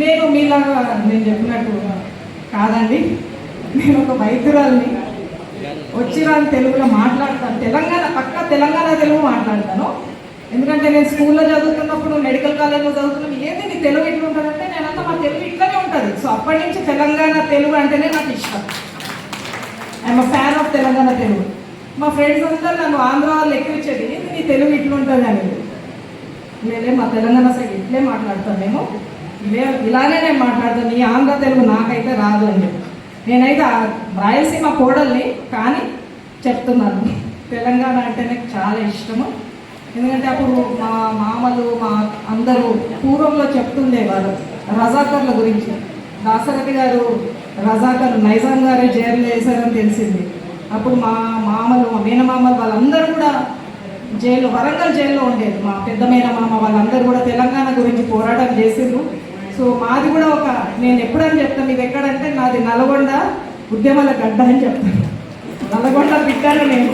నేను మీలాగా నేను చెప్పినట్టు కాదండి. నేను ఒక వైద్యురాల్ని వచ్చిరాని తెలుగులో మాట్లాడతాను. తెలంగాణ పక్క తెలంగాణ తెలుగు మాట్లాడతాను. ఎందుకంటే నేను స్కూల్లో చదువుతున్నప్పుడు మెడికల్ కాలేజ్లో చదువుతున్నప్పుడు ఏంది నీ తెలుగు ఎట్లా ఉంటుందంటే నేనంతా మా తెలుగు ఇట్లానే ఉంటుంది. సో అప్పటి నుంచి తెలంగాణ తెలుగు అంటేనే నాకు ఇష్టం. I'm fan of Telangana Telugu. మా ఫ్రెండ్స్ అందరూ నన్ను ఆంధ్ర వాళ్ళు ఎక్కువచ్చేది ఏంది నీ తెలుగు ఇట్లా ఉంటుంది అనేది. లేదే మా తెలంగాణ సైడ్ ఇట్లే మాట్లాడతాను మేము. ఇదే ఇలానే నేను మాట్లాడతాను. నీ ఆంధ్ర తెలుగు నాకైతే రాదు అని చెప్పి. నేనైతే ఆ రాయలసీమ కోడల్ని కానీ చెప్తున్నాను. తెలంగాణ అంటే నాకు చాలా ఇష్టము. ఎందుకంటే అప్పుడు మా మామలు మా అందరూ పూర్వంలో చెప్తుండేవారు రజాకర్ల గురించి. దాసరథి గారు రజాకర్ నైజాం గారే జైలు వేశారని తెలిసింది. అప్పుడు మా మామలు మా మేనమామలు వాళ్ళందరూ కూడా జైలు వరంగల్ జైల్లో ఉండేది మా పెద్ద మేనమామ వాళ్ళందరూ కూడా తెలంగాణ సో మాది కూడా ఒక నేను ఎప్పుడని చెప్తాను ఇది ఎక్కడంటే నాది నల్గొండ ఉద్యమాల గడ్డ అని చెప్తాను. నల్గొండ బిడ్డను నేను.